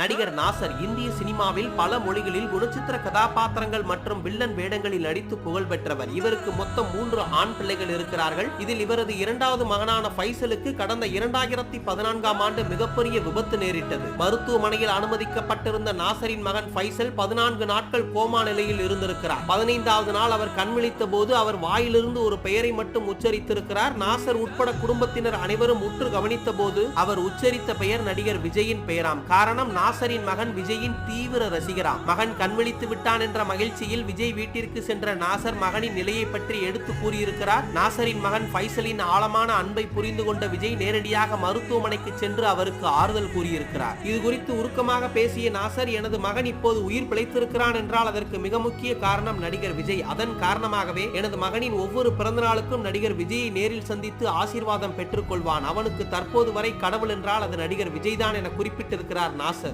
நடிகர் நாசர் இந்திய சினிமாவில் பல மொழிகளில் குணச்சித்திர கதாபாத்திரங்கள் மற்றும் வில்லன் வேடங்களில் நடித்து புகழ் பெற்றவர். இவருக்கு மொத்தம் மூன்று ஆண் பிள்ளைகள் இருக்கிறார்கள். இதில் இவரது இரண்டாவது மகனான ஃபைசலுக்கு கடந்த இரண்டாயிரத்தி பதினான்காம் ஆண்டு மிகப்பெரிய விபத்து நேரிட்டது. மருத்துவமனையில் அனுமதிக்கப்பட்டிருந்த நாசரின் மகன் ஃபைசல் பதினான்கு நாட்கள் கோமா நிலையில் இருந்திருக்கிறார். பதினைந்தாவது நாள் அவர் கண்விழித்த போது அவர் வாயிலிருந்து ஒரு பெயரை மட்டும் உச்சரித்திருக்கிறார். நாசர் உட்பட குடும்பத்தினர் அனைவரும் உற்று கவனித்த போது அவர் உச்சரித்த பெயர் நடிகர் விஜயின் பெயராம். காரணம் நாசரின் மகன் விஜயின் தீவிர ரசிகரா. மகன் கண்விழித்து விட்டான் என்ற மகிழ்ச்சியில் விஜய் வீட்டிற்கு சென்ற நாசர் மகனின் நிலையை பற்றி எடுத்து கூறியிருக்கிறார். நாசரின் மகன் ஃபைசலின் ஆழமான அன்பை புரிந்து கொண்ட விஜய் நேரடியாக மருத்துவமனைக்கு சென்று அவருக்கு ஆறுதல் கூறியிருக்கிறார். இது குறித்து உருக்கமாக பேசிய நாசர் எனது மகன் இப்போது உயிர் பிழைத்திருக்கிறான் என்றால் அதற்கு மிக முக்கிய காரணம் நடிகர் விஜய். அதன் காரணமாகவே எனது மகனின் ஒவ்வொரு பிறந்தநாளுக்கும் நடிகர் விஜயை நேரில் சந்தித்து ஆசீர்வாதம் பெற்றுக்கொள்வான். அவனுக்கு தற்போது வரை கடவுள் என்றால் அது நடிகர் விஜய் தான் என குறிப்பிட்டிருக்கிறார் நாசர்.